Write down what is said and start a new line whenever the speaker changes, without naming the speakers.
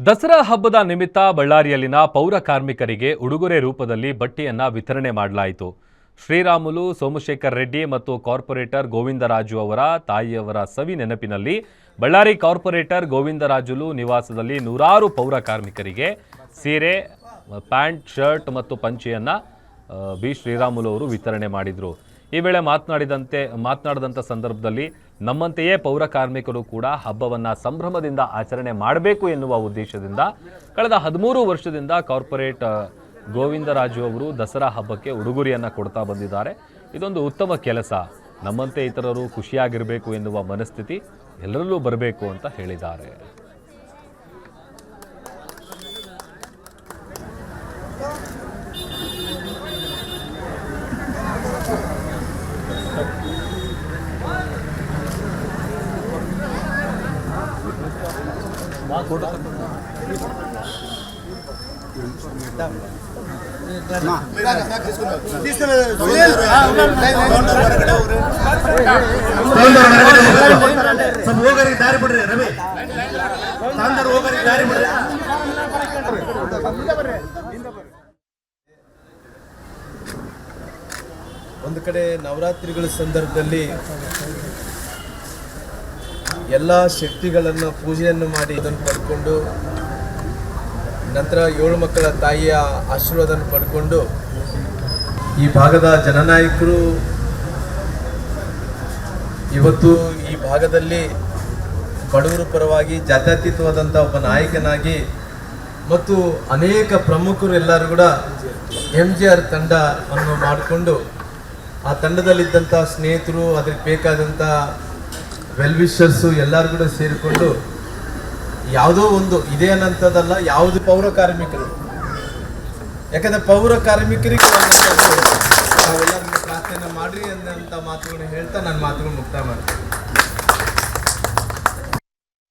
ದಸರಾ ಹಬ್ಬದ ನಿಮಿತ್ತ ಬಳ್ಳಾರಿಯಲ್ಲಿನ ಪೌರ ಕಾರ್ಮಿಕರಿಗೆ ಉಡುಗೊರೆ ರೂಪದಲ್ಲಿ ಬಟ್ಟೆಯನ್ನ ವಿತರಣೆ ಮಾಡಲಾಯಿತು. ಶ್ರೀರಾಮುಲು, ಸೋಮಶೇಖರ್ ರೆಡ್ಡಿ ಮತ್ತು ಕಾರ್ಪೊರೇಟರ್ ಗೋವಿಂದರಾಜು ಅವರ ತಾಯಿಯವರ ಸವಿ ನೆನಪಿನಲ್ಲಿ ಬಳ್ಳಾರಿ ಕಾರ್ಪೊರೇಟರ್ ಗೋವಿಂದರಾಜುಲು ನಿವಾಸದಲ್ಲಿ ನೂರಾರು ಪೌರ ಕಾರ್ಮಿಕರಿಗೆ ಸೀರೆ, ಪ್ಯಾಂಟ್, ಶರ್ಟ್ ಮತ್ತು ಪಂಚೆಯನ್ನು ಬಿ. ಶ್ರೀರಾಮುಲು ಅವರು ವಿತರಣೆ ಮಾಡಿದರು. ಈ ವೇಳೆ ಮಾತನಾಡಿದಂತೆ ಮಾತನಾಡಿದಂಥ ಸಂದರ್ಭದಲ್ಲಿ ನಮ್ಮಂತೆಯೇ ಪೌರ ಕಾರ್ಮಿಕರು ಕೂಡ ಹಬ್ಬವನ್ನು ಸಂಭ್ರಮದಿಂದ ಆಚರಣೆ ಮಾಡಬೇಕು ಎನ್ನುವ ಉದ್ದೇಶದಿಂದ ಕಳೆದ ಹದಿಮೂರು ವರ್ಷದಿಂದ ಕಾರ್ಪೊರೇಟ್ ಗೋವಿಂದರಾಜು ಅವರು ದಸರಾ ಹಬ್ಬಕ್ಕೆ ಉಡುಗೊರೆಯನ್ನು ಕೊಡ್ತಾ ಬಂದಿದ್ದಾರೆ. ಇದೊಂದು ಉತ್ತಮ ಕೆಲಸ. ನಮ್ಮಂತೆ ಇತರರು ಖುಷಿಯಾಗಿರಬೇಕು ಎನ್ನುವ ಮನಸ್ಥಿತಿ ಎಲ್ಲರಲ್ಲೂ ಬರಬೇಕು ಅಂತ ಹೇಳಿದ್ದಾರೆ.
ದಾರಿ ಬಿಡ್ರಿ ರವಿ ದಾರಿ ಬಿಡ್ರಿ
ಒಂದು ಕಡೆ ನವರಾತ್ರಿಗಳ ಸಂದರ್ಭದಲ್ಲಿ ಎಲ್ಲ ಶಕ್ತಿಗಳನ್ನು ಪೂಜೆಯನ್ನು ಮಾಡಿ ಇದನ್ನು ಪಡ್ಕೊಂಡು, ನಂತರ ಏಳು ಮಕ್ಕಳ ತಾಯಿಯ ಆಶೀರ್ವಾದನ ಪಡ್ಕೊಂಡು ಈ ಭಾಗದ ಜನನಾಯಕರು ಇವತ್ತು ಈ ಭಾಗದಲ್ಲಿ ಬಡವರ ಪರವಾಗಿ ಜಾತ್ಯತೀತವಾದಂಥ ಒಬ್ಬ ನಾಯಕನಾಗಿ ಮತ್ತು ಅನೇಕ ಪ್ರಮುಖರು ಎಲ್ಲರೂ ಕೂಡ ಎಂ ಜಿ ಆರ್ ತಂಡವನ್ನು ಮಾಡಿಕೊಂಡು ಆ ತಂಡದಲ್ಲಿದ್ದಂಥ ಸ್ನೇಹಿತರು ಅದಕ್ಕೆ ಬೇಕಾದಂಥ ವೆಲ್ ವಿಶರ್ಸು ಎಲ್ಲರೂ ಕೂಡ ಸೇರಿಕೊಂಡು ಯಾವುದೋ ಒಂದು ಇದೇ ಅನ್ನಂಥದ್ದಲ್ಲ ಯಾವುದು ಪೌರ ಕಾರ್ಮಿಕರು. ಯಾಕಂದ್ರೆ ಪೌರ ಕಾರ್ಮಿಕರಿಗೆ ಪ್ರಾರ್ಥನೆ ಮಾಡ್ರಿ ಅನ್ನೋಂಥ ಮಾತುಗಳನ್ನ ಹೇಳ್ತಾ ನನ್ನ ಮಾತುಗಳು ಮುಕ್ತಾಯ ಮಾಡ್ತೀನಿ